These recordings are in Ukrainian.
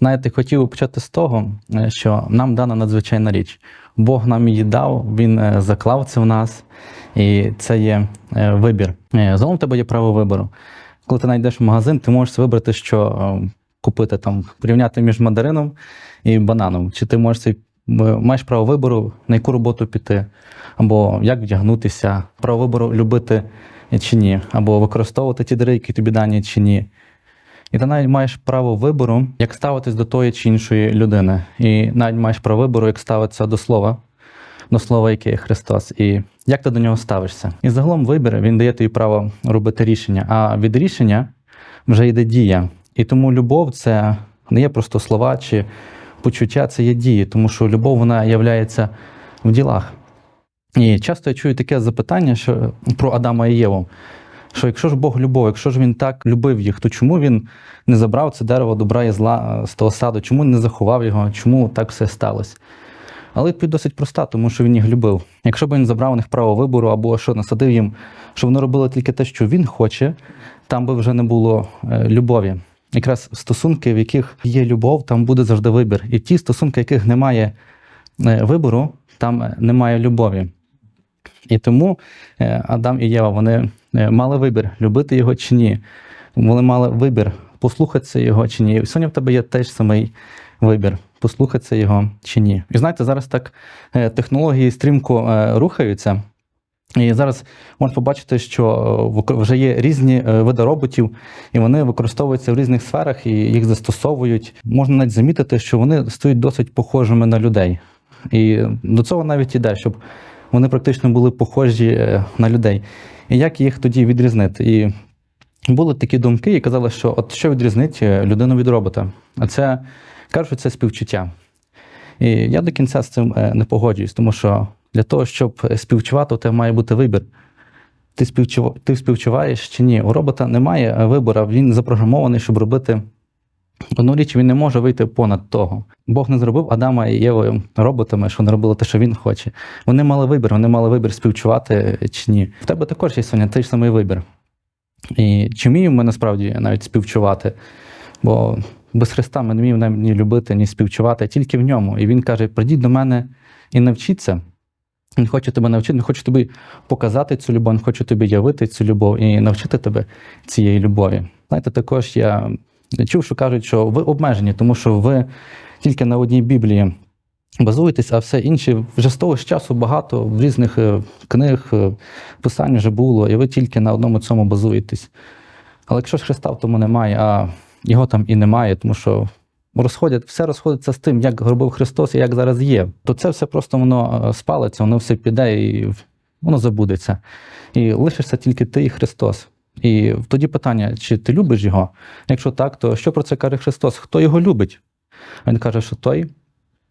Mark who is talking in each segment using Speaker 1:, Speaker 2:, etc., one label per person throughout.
Speaker 1: Знаєте, хотів почати з того, е, що нам дана надзвичайна річ. Бог нам її дав, Він е, заклав це в нас, і це є е, вибір. Загалом в тебе є право вибору. Коли ти знайдеш в магазин, ти можеш вибрати, що купити там, порівняти між мандарином і бананом. Чи ти можеш маєш право вибору, на яку роботу піти, або як вдягнутися, право вибору любити чи ні, або використовувати ті дари, які тобі дані чи ні. І ти навіть маєш право вибору, як ставитись до тої чи іншої людини. І навіть маєш право вибору, як ставитися до слова, до слова, яке є Христос, і як ти до нього ставишся. І загалом вибір він дає тобі право робити рішення. А від рішення вже йде дія. І тому любов це не є просто слова чи почуття, це є дії, тому що любов вона являється в ділах. І часто я чую таке запитання що, про Адама і Єву. Що якщо ж Бог любов, якщо ж він так любив їх, то чому він не забрав це дерево добра і зла е, з того саду? Чому не заховав його? Чому так все сталося? Але відповідь досить проста, тому що він їх любив. Якщо б він забрав у них право вибору або що насадив їм, що вони робили тільки те, що він хоче, там би вже не було е, любові. Якраз стосунки, в яких є любов, там буде завжди вибір. І ті стосунки, в яких немає е, вибору, там немає любові. І тому е, Адам і Єва вони е, мали вибір, любити його чи ні. Вони мали вибір, послухатися його чи ні. І сьогодні в тебе є теж самий вибір, послухатися його чи ні. І знаєте, зараз так е, технології стрімко рухаються. І зараз можна побачити, що вже є різні види роботів, і вони використовуються в різних сферах і їх застосовують. Можна навіть замітити, що вони стають досить похожими на людей. І до цього навіть іде, щоб вони практично були похожі е, на людей. І як їх тоді відрізнити? І були такі думки, і казали, що от що відрізнить е, людину від робота? А це кажуть, що це співчуття. І я до кінця з цим е, не погоджуюсь, тому що для того, щоб співчувати, у тебе має бути вибір. Ти, співчува... ти співчуваєш чи ні? У робота немає вибору, він запрограмований, щоб робити одну річ, він не може вийти понад того. Бог не зробив Адама і Євою роботами, що вони робили те, що він хоче. Вони мали вибір, вони мали вибір співчувати чи ні. В тебе також є сьогодні той ж самий вибір. І чи вміємо ми насправді навіть співчувати? Бо без Христа ми не вміємо ні любити, ні співчувати, тільки в ньому. І він каже: прийдіть до мене і навчіться. Він хоче тебе навчити, він хоче тобі показати цю любов, він хоче тобі явити цю любов і навчити тебе цієї любові. Знаєте, також я чув, що кажуть, що ви обмежені, тому що ви тільки на одній Біблії базуєтесь, а все інше вже з того ж часу багато в різних е, книг, е, писань вже було, і ви тільки на одному цьому базуєтесь. Але якщо ж Христа в тому немає, а його там і немає, тому що розходять, все розходиться з тим, як робив Христос і як зараз є, то це все просто воно е, спалиться, воно все піде і воно забудеться. І лишишся тільки ти і Христос. І тоді питання, чи ти любиш його? Якщо так, то що про це каже Христос? Хто його любить? Він каже, що той,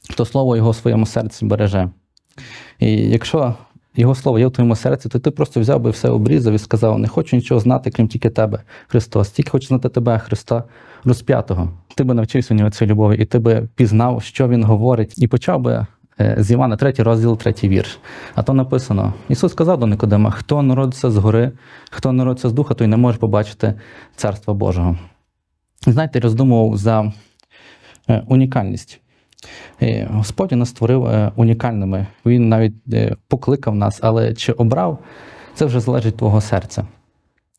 Speaker 1: хто слово його в своєму серці береже. І якщо його слово є в твоєму серці, то ти просто взяв би все обрізав і сказав: не хочу нічого знати, крім тільки тебе, Христос. Тільки хочу знати тебе, Христа розп'ятого. Ти би навчився у нього цієї любові, і ти би пізнав, що він говорить, і почав би з Івана, 3 розділ, 3 вірш. А то написано: Ісус сказав до Никодима: хто народиться згори, хто народиться з духа, той не може побачити Царства Божого. Знаєте, роздумував за е, унікальність. Е, Господь нас створив е, унікальними. Він навіть е, покликав нас, але чи обрав, це вже залежить від твого серця.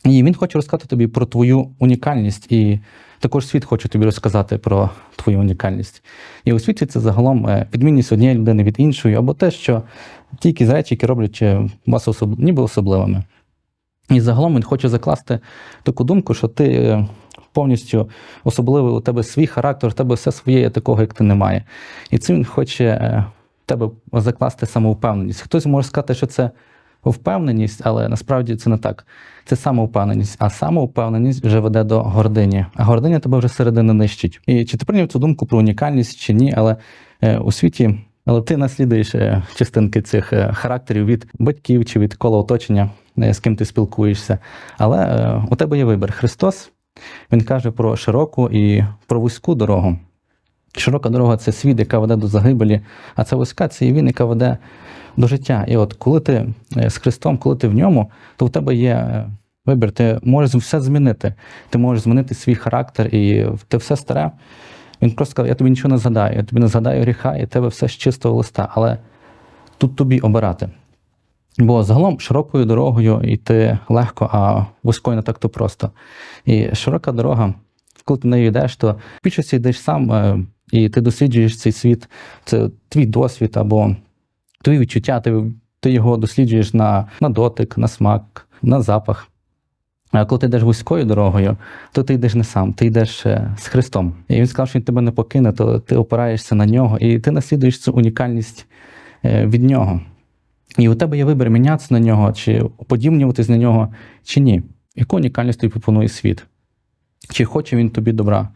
Speaker 1: І він хоче розказати тобі про твою унікальність, і також світ хоче тобі розказати про твою унікальність. І у світі це загалом е, відмінність однієї людини від іншої, або те, що ті якісь речі, які роблять е, вас особ... ніби особливими. І загалом він хоче закласти таку думку, що ти е, повністю особливий, у тебе свій характер, у тебе все своє такого, як ти немає. І цим він хоче в тебе закласти самовпевненість. Хтось може сказати, що це впевненість, але насправді це не так. Це самовпевненість, а самовпевненість вже веде до гордині. А гординя тебе вже середини нищить. І чи ти прийняв цю думку про унікальність чи ні, але е, у світі. Але ти наслідуєш е, частинки цих е, характерів від батьків чи від кола оточення, з ким ти спілкуєшся. Але у тебе є вибір. Христос він каже про широку і про вузьку дорогу. Широка дорога це світ, яка веде до загибелі, а це вузька це і він, яка веде до життя. І от коли ти е, з Христом, коли ти в ньому, то в тебе є е, вибір. Ти можеш все змінити. Ти можеш змінити свій характер, і ти все старе Він просто сказав: я тобі нічого не згадаю, я тобі не згадаю гріха, і тебе все з чистого листа. Але тут тобі обирати. Бо загалом широкою дорогою йти легко, а вузькою не так то просто. І широка дорога, коли ти нею йдеш, то в більшості йдеш сам, е, і ти досліджуєш цей світ, це твій досвід або твої відчуття, ти, ти його досліджуєш на, на дотик, на смак, на запах. А коли ти йдеш вузькою дорогою, то ти йдеш не сам, ти йдеш е, з Христом. І він сказав, що він тебе не покине, то ти опираєшся на нього, і ти наслідуєш цю унікальність е, від нього. І у тебе є вибір мінятися на нього, чи подібнюватись на нього, чи ні. Яку унікальність тобі пропонує світ? Чи хоче він тобі добра?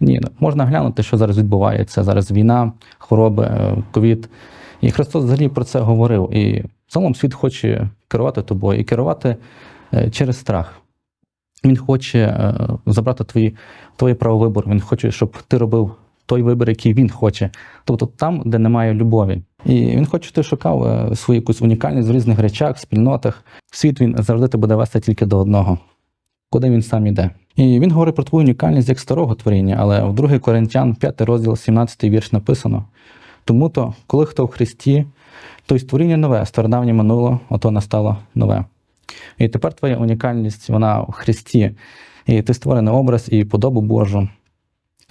Speaker 1: Ні, ну, можна глянути, що зараз відбувається. Зараз війна, хвороби, е, ковід. І Христос взагалі про це говорив. І загалом світ хоче керувати тобою і керувати е, через страх. Він хоче е, забрати твої, твоє право вибору. Він хоче, щоб ти робив той вибір, який він хоче. Тобто там, де немає любові. І він хоче, щоб ти шукав свою якусь унікальність в різних речах, спільнотах. Світ він завжди тебе буде вести тільки до одного, куди він сам іде. І він говорить про твою унікальність як старого творіння, але в 2 Коринтян, 5 розділ, 17 вірш написано. Тому то, коли хто в Христі, то й створіння нове, стародавнє минуло, ото настало нове. І тепер твоя унікальність, вона в Христі. І ти створений образ і подобу Божу.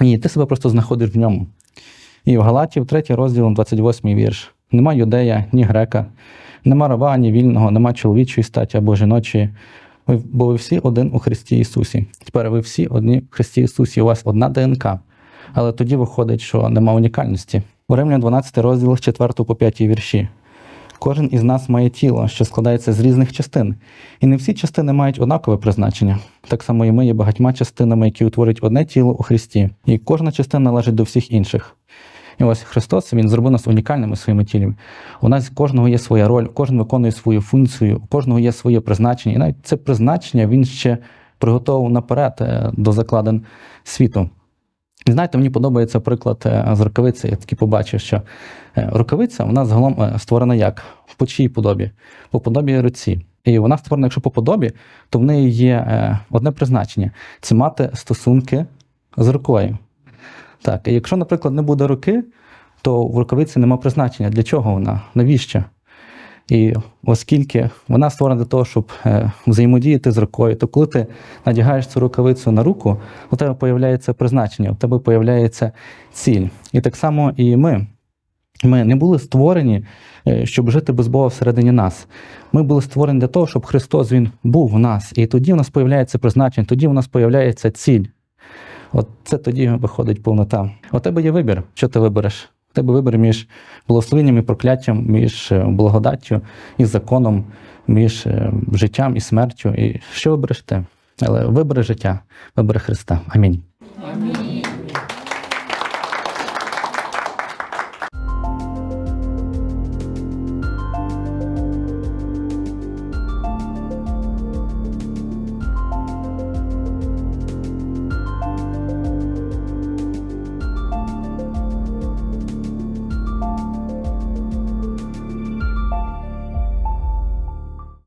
Speaker 1: І ти себе просто знаходиш в ньому. І в Галатів, 3 розділ, 28 вірш. Нема юдея, ні грека, нема раба, ні вільного, нема чоловічої статі або жіночої. Ви, бо ви всі один у Христі Ісусі. Тепер ви всі одні в Христі Ісусі. У вас одна ДНК. Але тоді виходить, що нема унікальності. У Римлян 12 розділ 4 по 5 вірші. Кожен із нас має тіло, що складається з різних частин, і не всі частини мають однакове призначення. Так само і ми є багатьма частинами, які утворюють одне тіло у Христі, і кожна частина належить до всіх інших. І ось Христос Він зробив нас унікальними своїми тілами. У нас кожного є своя роль, кожен виконує свою функцію, у кожного є своє призначення. І навіть це призначення він ще приготував наперед е, до закладин світу. І знаєте, мені подобається приклад е, з рукавиці. Я таки побачив, що е, рукавиця вона загалом створена як? По чиїй подобі? По подобі руці. І вона створена, якщо по подобі, то в неї є одне призначення це мати стосунки з рукою. Так, і якщо, наприклад, не буде руки, то в рукавиці нема призначення. Для чого вона? Навіщо? І оскільки вона створена для того, щоб е, взаємодіяти з рукою, то коли ти надягаєш цю рукавицю на руку, у тебе появляється призначення, у тебе появляється ціль. І так само і ми. Ми не були створені, е, щоб жити без Бога всередині нас. Ми були створені для того, щоб Христос Він був в нас. І тоді в нас появляється призначення, тоді в нас появляється ціль. От це тоді виходить повнота. У тебе є вибір, що ти вибереш. У тебе вибір між благословенням і прокляттям, між е, благодаттю і законом, між е, життям і смертю. І що вибереш ти? Але вибери життя, вибери Христа. Амінь.
Speaker 2: Амінь.